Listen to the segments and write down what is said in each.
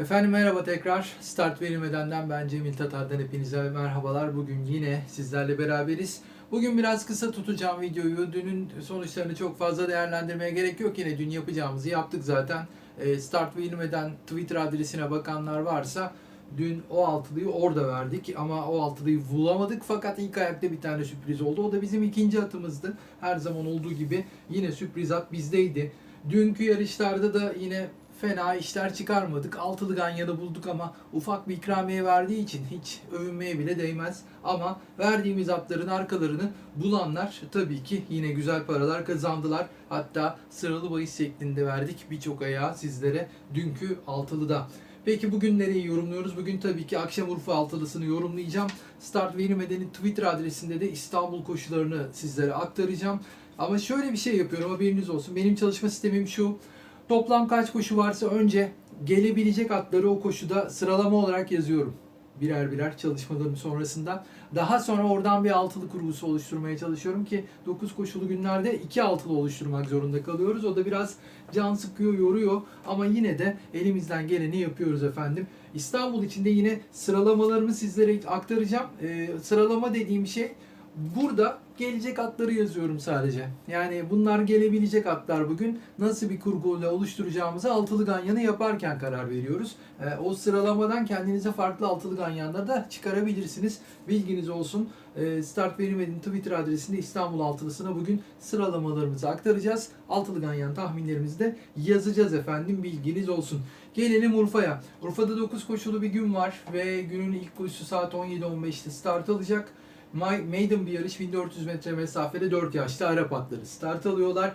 Efendim merhaba tekrar. Start verilmedenden ben Cemil Tatar'dan hepinize merhabalar. Bugün yine sizlerle beraberiz. Bugün biraz kısa tutacağım videoyu. Dünün sonuçlarını çok fazla değerlendirmeye gerek yok. Yine dün yapacağımızı yaptık zaten. Ee, Start verilmeden Twitter adresine bakanlar varsa dün o altılıyı orada verdik ama o altılıyı bulamadık fakat ilk ayakta bir tane sürpriz oldu. O da bizim ikinci atımızdı. Her zaman olduğu gibi yine sürpriz at bizdeydi. Dünkü yarışlarda da yine fena işler çıkarmadık. Altılı ganyanı bulduk ama ufak bir ikramiye verdiği için hiç övünmeye bile değmez. Ama verdiğimiz atların arkalarını bulanlar tabii ki yine güzel paralar kazandılar. Hatta sıralı bahis şeklinde verdik birçok ayağı sizlere dünkü altılıda. Peki bugün nereyi yorumluyoruz? Bugün tabii ki akşam Urfa altılısını yorumlayacağım. Start Verilmeden'in Twitter adresinde de İstanbul koşularını sizlere aktaracağım. Ama şöyle bir şey yapıyorum haberiniz olsun. Benim çalışma sistemim şu. Toplam kaç koşu varsa önce gelebilecek atları o koşuda sıralama olarak yazıyorum. Birer birer çalışmalarım sonrasında. Daha sonra oradan bir altılı kurgusu oluşturmaya çalışıyorum ki 9 koşulu günlerde 2 altılı oluşturmak zorunda kalıyoruz. O da biraz can sıkıyor, yoruyor ama yine de elimizden geleni yapıyoruz efendim. İstanbul içinde yine sıralamalarımı sizlere aktaracağım. Ee, sıralama dediğim şey Burada gelecek atları yazıyorum sadece. Yani bunlar gelebilecek atlar bugün. Nasıl bir kurguyla oluşturacağımızı altılı ganyanı yaparken karar veriyoruz. Ee, o sıralamadan kendinize farklı altılı ganyanları da çıkarabilirsiniz. Bilginiz olsun. Ee, Start Verilmedin Twitter adresinde İstanbul altılısına bugün sıralamalarımızı aktaracağız. Altılı ganyan tahminlerimizi de yazacağız efendim. Bilginiz olsun. Gelelim Urfa'ya. Urfa'da 9 koşulu bir gün var ve günün ilk koşusu saat 17.15'te start alacak. Ma- Maiden bir yarış 1400 metre mesafede 4 yaşlı Arap atları start alıyorlar.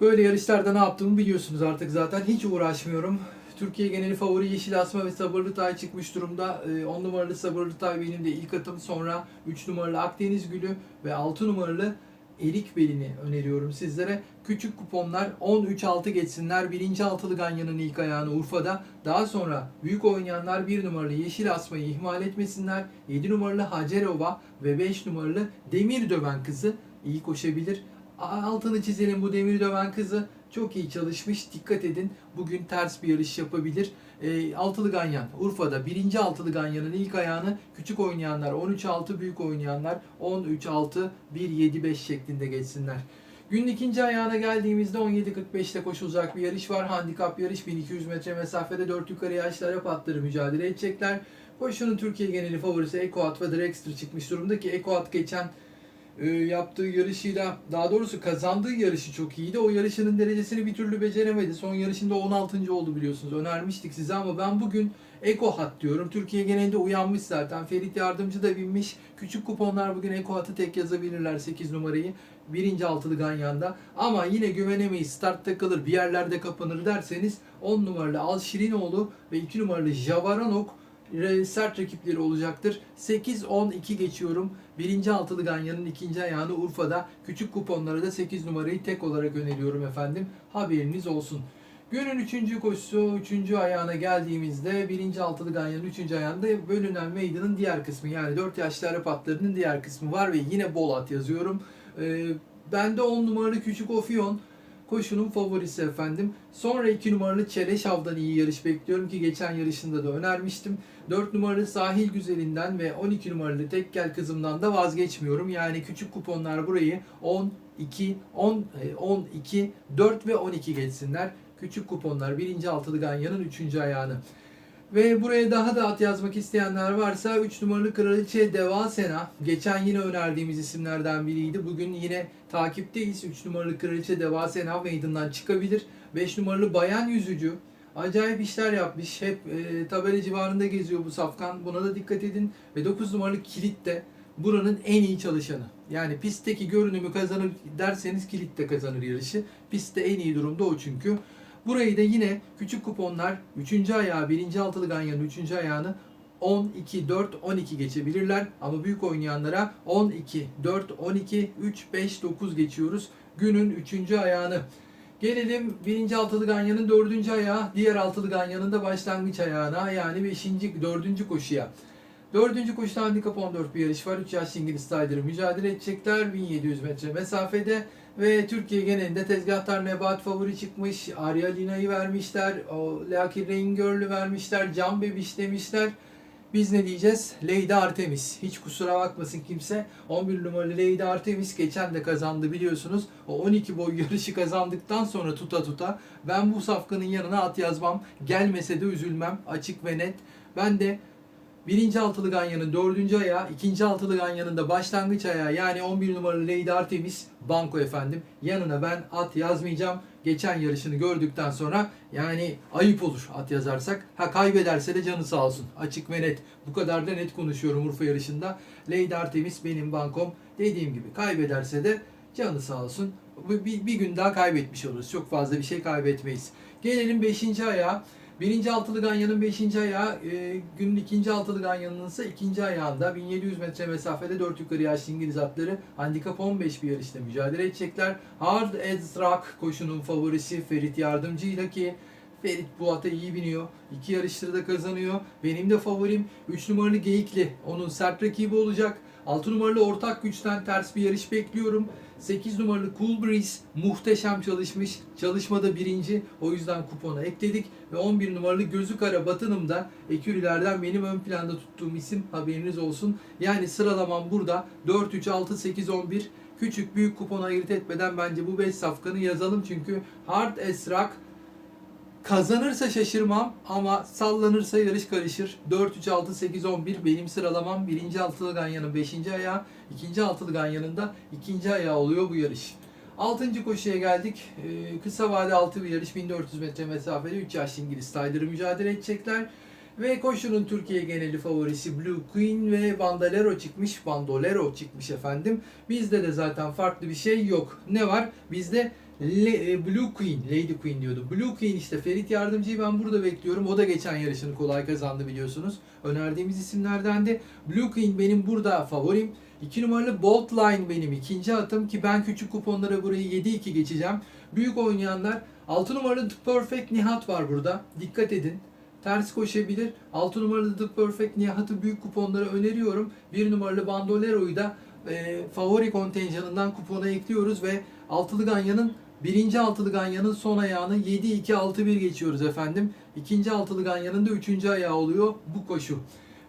Böyle yarışlarda ne yaptığımı biliyorsunuz artık zaten hiç uğraşmıyorum. Türkiye geneli favori Yeşil Asma ve Sabırlı Tay çıkmış durumda. 10 numaralı Sabırlı Tay benim de ilk atım. Sonra 3 numaralı Akdeniz Gülü ve 6 numaralı Erik Belini öneriyorum sizlere. Küçük kuponlar 13-6 geçsinler. Birinci altılı ganyanın ilk ayağını Urfa'da. Daha sonra büyük oynayanlar 1 numaralı Yeşil Asma'yı ihmal etmesinler. 7 numaralı Hacerova ve 5 numaralı Demir Döven kızı iyi koşabilir. Altını çizelim bu Demir Döven kızı çok iyi çalışmış. Dikkat edin bugün ters bir yarış yapabilir. E, altılı Ganyan Urfa'da birinci altılı Ganyan'ın ilk ayağını küçük oynayanlar 13-6 büyük oynayanlar 13-6 1-7-5 şeklinde geçsinler. Günün ikinci ayağına geldiğimizde 17.45'te koşulacak bir yarış var. Handikap yarış 1200 metre mesafede 4 yukarı yaşlı Arap atları mücadele edecekler. Koşunun Türkiye geneli favorisi Ekoat ve Drexter çıkmış durumda ki Ekoat geçen e, yaptığı yarışıyla daha doğrusu kazandığı yarışı çok iyiydi. O yarışının derecesini bir türlü beceremedi. Son yarışında 16. oldu biliyorsunuz. Önermiştik size ama ben bugün Eko Hat diyorum. Türkiye genelinde uyanmış zaten. Ferit Yardımcı da binmiş. Küçük kuponlar bugün Eko Hat'ı tek yazabilirler 8 numarayı. Birinci altılı Ganyan'da. Ama yine güvenemeyiz. Startta kalır bir yerlerde kapanır derseniz 10 numaralı Al Şirinoğlu ve 2 numaralı Javaranok sert rakipleri olacaktır. 8-10-2 geçiyorum. Birinci altılı Ganyan'ın ikinci ayağını Urfa'da. Küçük kuponlara da 8 numarayı tek olarak öneriyorum efendim. Haberiniz olsun. Günün üçüncü koşusu, üçüncü ayağına geldiğimizde birinci altılı Ganyan'ın üçüncü ayağında bölünen meydanın diğer kısmı yani 4 yaşlı Arap atlarının diğer kısmı var ve yine bol at yazıyorum. Ee, bende 10 numaralı Küçük Ofiyon koşunun favorisi efendim. Sonra 2 numaralı Çeleşav'dan iyi yarış bekliyorum ki geçen yarışında da önermiştim. 4 numaralı Sahil Güzelinden ve 12 numaralı Tekkel Kızım'dan da vazgeçmiyorum. Yani küçük kuponlar burayı 10, 2, 10, 12, 4 ve 12 geçsinler. Küçük kuponlar 1. altılı Ganyan'ın 3. ayağını. Ve buraya daha da at yazmak isteyenler varsa 3 numaralı Kraliçe Devasena. Geçen yine önerdiğimiz isimlerden biriydi. Bugün yine takipteyiz. 3 numaralı Kraliçe Devasena meydandan çıkabilir. 5 numaralı Bayan Yüzücü. Acayip işler yapmış. Hep e, tabela civarında geziyor bu safkan. Buna da dikkat edin. Ve 9 numaralı Kilit de buranın en iyi çalışanı. Yani pistteki görünümü kazanır derseniz Kilit de kazanır yarışı. Pistte en iyi durumda o çünkü. Burayı da yine küçük kuponlar 3. ayağı 1. altılı ganyanın 3. ayağını 10, 2, 4, 12 geçebilirler. Ama büyük oynayanlara 10, 2, 4, 12, 3, 5, 9 geçiyoruz. Günün 3. ayağını. Gelelim 1. altılı ganyanın 4. ayağı, diğer altılı ganyanın da başlangıç ayağına yani 5. 4. koşuya. Dördüncü koşuda handikap 14 bir yarış var. 3 yaşlı İngiliz Styler'ı mücadele edecekler. 1700 metre mesafede. Ve Türkiye genelinde tezgahtar Nebat favori çıkmış. Arya Lina'yı vermişler. O Lucky Rain Girl'ü vermişler. Can Bebiş demişler. Biz ne diyeceğiz? Lady Artemis. Hiç kusura bakmasın kimse. 11 numaralı Lady Artemis geçen de kazandı biliyorsunuz. O 12 boy yarışı kazandıktan sonra tuta tuta ben bu safkanın yanına at yazmam. Gelmese de üzülmem. Açık ve net. Ben de Birinci altılı ganyanın dördüncü ayağı, ikinci altılı ganyanın da başlangıç ayağı yani 11 numaralı Lady Artemis Banko efendim. Yanına ben at yazmayacağım. Geçen yarışını gördükten sonra yani ayıp olur at yazarsak. Ha kaybederse de canı sağ olsun. Açık ve net. Bu kadar da net konuşuyorum Urfa yarışında. Lady Artemis benim bankom. Dediğim gibi kaybederse de canı sağ olsun. Bir, bir, gün daha kaybetmiş oluruz. Çok fazla bir şey kaybetmeyiz. Gelelim 5. ayağa. Birinci altılı ganyanın 5. ayağı, e, günün ikinci altılı ganyanın ise ikinci ayağında 1700 metre mesafede 4 yukarı yaşlı İngiliz atları handikap 15 bir yarışta mücadele edecekler. Hard as Rock koşunun favorisi Ferit Yardımcı'yla ki Ferit bu ata iyi biniyor. İki yarışları da kazanıyor. Benim de favorim 3 numaralı Geyikli. Onun sert rakibi olacak. 6 numaralı ortak güçten ters bir yarış bekliyorum. 8 numaralı Cool Breeze muhteşem çalışmış. Çalışmada birinci. O yüzden kupona ekledik. Ve 11 numaralı Gözü Kara Batınım'da ekürilerden benim ön planda tuttuğum isim haberiniz olsun. Yani sıralamam burada 4, 3, 6, 8, 11. Küçük büyük kupon ayırt etmeden bence bu 5 safkanı yazalım. Çünkü Hard Esrak Kazanırsa şaşırmam ama sallanırsa yarış karışır. 4, 3, 6, 8, 11 benim sıralamam. Birinci altılı ganyanın 5. ayağı, ikinci altılı ganyanın da ikinci ayağı oluyor bu yarış. 6. koşuya geldik. Ee, kısa vade altı bir yarış 1400 metre mesafede 3 yaşlı İngiliz Tyler'ı mücadele edecekler. Ve koşunun Türkiye geneli favorisi Blue Queen ve Bandolero çıkmış. Bandolero çıkmış efendim. Bizde de zaten farklı bir şey yok. Ne var? Bizde Le- e, Blue Queen, Lady Queen diyordu. Blue Queen işte Ferit Yardımcı'yı ben burada bekliyorum. O da geçen yarışını kolay kazandı biliyorsunuz. Önerdiğimiz isimlerden de Blue Queen benim burada favorim. 2 numaralı Bolt Line benim ikinci atım ki ben küçük kuponlara burayı 7-2 geçeceğim. Büyük oynayanlar 6 numaralı The Perfect Nihat var burada. Dikkat edin. Ters koşabilir. 6 numaralı The Perfect Nihat'ı büyük kuponlara öneriyorum. 1 numaralı Bandolero'yu da e, favori kontenjanından kupona ekliyoruz ve Altılı Ganyan'ın birinci Altılı Ganyan'ın son ayağını 7-2-6-1 geçiyoruz efendim. İkinci Altılı Ganyan'ın da üçüncü ayağı oluyor bu koşu.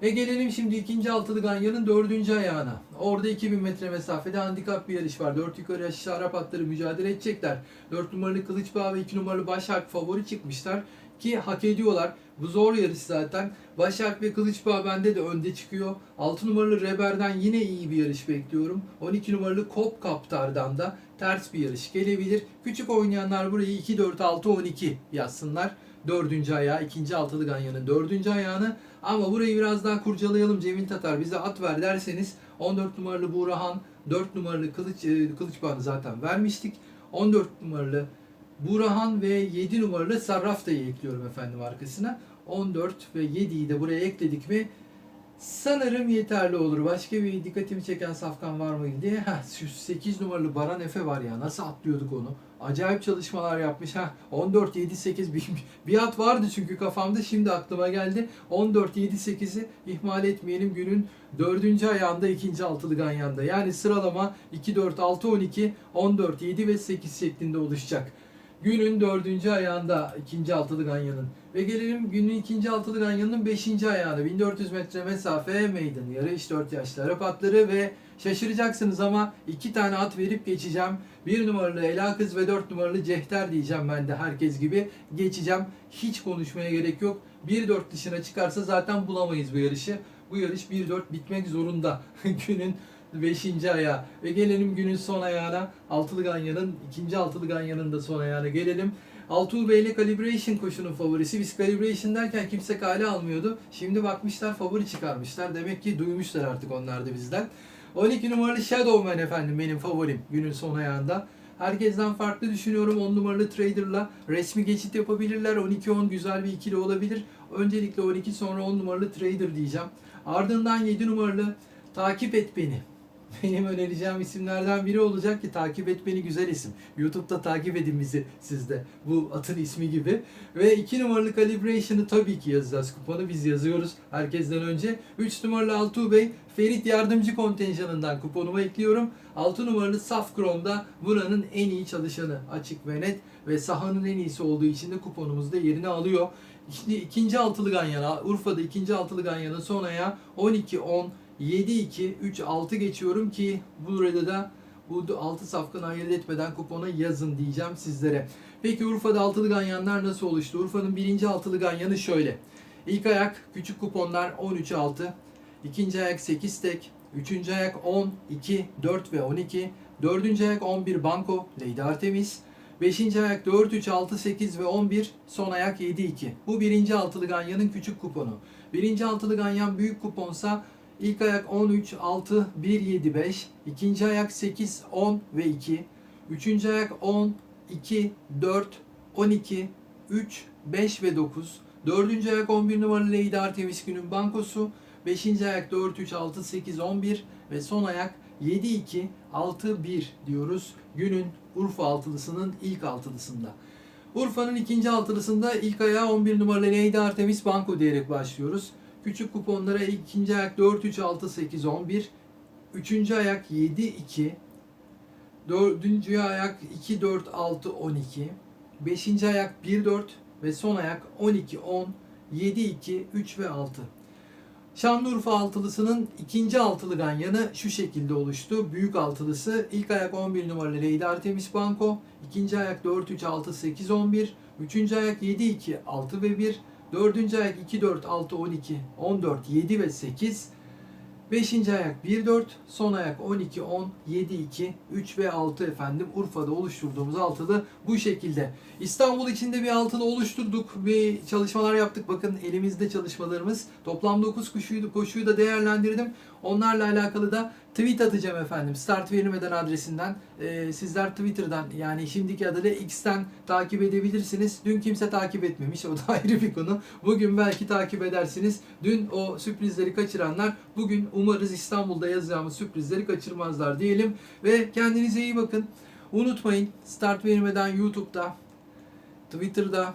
Ve gelelim şimdi ikinci Altılı Ganyan'ın dördüncü ayağına. Orada 2000 metre mesafede handikap bir yarış var. 4 yukarı yaşlı Arap atları mücadele edecekler. 4 numaralı Kılıçbağ ve 2 numaralı Başak favori çıkmışlar. Ki hak ediyorlar. Bu zor yarış zaten. Başak ve Kılıçbağ bende de önde çıkıyor. 6 numaralı Reber'den yine iyi bir yarış bekliyorum. 12 numaralı Kop Kaptar'dan da ters bir yarış gelebilir. Küçük oynayanlar burayı 2, 4, 6, 12 yazsınlar. Dördüncü ayağı, ikinci altılı ganyanın dördüncü ayağını. Ama burayı biraz daha kurcalayalım Cemil Tatar bize at ver derseniz 14 numaralı Buğrahan, 4 numaralı Kılıç, e, zaten vermiştik. 14 numaralı Buğrahan ve 7 numaralı Sarrafta'yı ekliyorum efendim arkasına. 14 ve 7'yi de buraya ekledik mi sanırım yeterli olur. Başka bir dikkatimi çeken safkan var mıydı diye. Heh, şu 8 numaralı Baran Efe var ya nasıl atlıyorduk onu. Acayip çalışmalar yapmış. ha 14 7 8 bir, bir at vardı çünkü kafamda şimdi aklıma geldi. 14 7 8'i ihmal etmeyelim günün dördüncü ayağında ikinci altılı ganyanda. Yani sıralama 2 4 6 12 14 7 ve 8 şeklinde oluşacak. Günün dördüncü ayağında ikinci altılı ganyanın. Ve gelelim günün ikinci altılı ganyanın beşinci ayağına. 1400 metre mesafe maiden yarış 4 yaşlı Arap atları ve şaşıracaksınız ama iki tane at verip geçeceğim. Bir numaralı Ela Kız ve dört numaralı Cehter diyeceğim ben de herkes gibi. Geçeceğim. Hiç konuşmaya gerek yok. 1-4 dışına çıkarsa zaten bulamayız bu yarışı. Bu yarış 1-4 bitmek zorunda. günün 5. ayağı. Ve gelelim günün son ayağına. Altılı Ganyan'ın, ikinci Altılı Ganyan'ın da son ayağına gelelim. Altuğ Bey ile Calibration koşunun favorisi. Biz Calibration derken kimse kale almıyordu. Şimdi bakmışlar favori çıkarmışlar. Demek ki duymuşlar artık onlar da bizden. 12 numaralı Shadowman efendim benim favorim günün son ayağında. Herkesten farklı düşünüyorum. 10 numaralı Trader'la resmi geçit yapabilirler. 12-10 güzel bir ikili olabilir. Öncelikle 12 sonra 10 numaralı Trader diyeceğim. Ardından 7 numaralı Takip Et Beni. benim önereceğim isimlerden biri olacak ki takip etmeni güzel isim. YouTube'da takip edin bizi sizde. Bu atın ismi gibi. Ve 2 numaralı Calibration'ı tabii ki yazacağız kuponu. Biz yazıyoruz herkesten önce. 3 numaralı Altuğ Bey Ferit Yardımcı kontenjanından kuponumu ekliyorum. 6 numaralı Saf Chrome'da buranın en iyi çalışanı açık ve net ve sahanın en iyisi olduğu için de kuponumuzda yerini alıyor. Şimdi ikinci altılı Ganyan'a, Urfa'da ikinci altılı Ganyan'a son aya 12-10, 7-2-3-6 geçiyorum ki burada da bu 6 safkanı ayırt etmeden kupona yazın diyeceğim sizlere. Peki Urfa'da altılı ganyanlar nasıl oluştu? Urfa'nın birinci altılı ganyanı şöyle. İlk ayak küçük kuponlar 13-6, ikinci ayak 8 tek, üçüncü ayak 10, 2, 4 ve 12, dördüncü ayak 11 banko, Lady Artemis, Beşinci ayak 4, 3, 6, 8 ve 11. Son ayak 7, 2. Bu birinci altılı ganyanın küçük kuponu. Birinci altılı ganyan büyük kuponsa ilk ayak 13, 6, 1, 7, 5. İkinci ayak 8, 10 ve 2. Üçüncü ayak 10, 2, 4, 12, 3, 5 ve 9. Dördüncü ayak 11 numaralı Lady Artemis günün bankosu. Beşinci ayak 4, 3, 6, 8, 11 ve son ayak 7, 2, 6, 1 diyoruz günün Urfa altılısının ilk altılısında. Urfa'nın ikinci altılısında ilk ayağı 11 numaralı Lady Artemis Banko diyerek başlıyoruz. Küçük kuponlara ikinci ayak 4, 3, 6, 8, 11. Üçüncü ayak 7, 2. Dördüncü ayak 2, 4, 6, 12. Beşinci ayak 1, 4 ve son ayak 12, 10, 7, 2, 3 ve 6. Şanlıurfa altılısının ikinci altılı ganyanı şu şekilde oluştu. Büyük altılısı ilk ayak 11 numaralı Lady Artemis Banko, ikinci ayak 4 3 6 8 11, üçüncü ayak 7 2 6 ve 1, dördüncü ayak 2 4 6 12 14 7 ve 8, beşinci ayak 1 4, son ayak 12 10 7 2 3 ve 6 efendim Urfa'da oluşturduğumuz altılı bu şekilde. İstanbul içinde bir altılı oluşturduk. Bir çalışmalar yaptık. Bakın elimizde çalışmalarımız. Toplam 9 koşuyu, koşuyu da değerlendirdim. Onlarla alakalı da tweet atacağım efendim. Start verilmeden adresinden. Ee, sizler Twitter'dan yani şimdiki adıyla X'ten takip edebilirsiniz. Dün kimse takip etmemiş. O da ayrı bir konu. Bugün belki takip edersiniz. Dün o sürprizleri kaçıranlar bugün umarız İstanbul'da yazacağımız sürprizleri kaçırmazlar diyelim. Ve kendinize iyi bakın. Unutmayın start verilmeden YouTube'da, Twitter'da,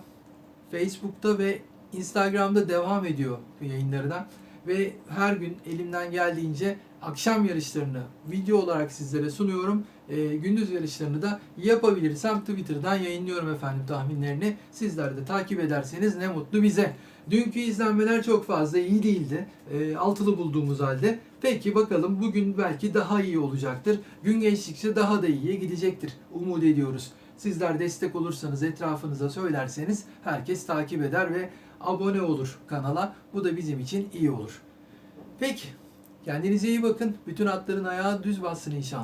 Facebook'ta ve Instagram'da devam ediyor yayınlarına. Ve her gün elimden geldiğince akşam yarışlarını video olarak sizlere sunuyorum. Ee, gündüz yarışlarını da yapabilirsem Twitter'dan yayınlıyorum efendim tahminlerini. Sizler de takip ederseniz ne mutlu bize. Dünkü izlenmeler çok fazla iyi değildi. Ee, altılı bulduğumuz halde. Peki bakalım bugün belki daha iyi olacaktır. Gün geçtikçe daha da iyiye gidecektir. Umut ediyoruz. Sizler destek olursanız, etrafınıza söylerseniz herkes takip eder ve abone olur kanala. Bu da bizim için iyi olur. Peki, kendinize iyi bakın. Bütün atların ayağı düz bassın inşallah.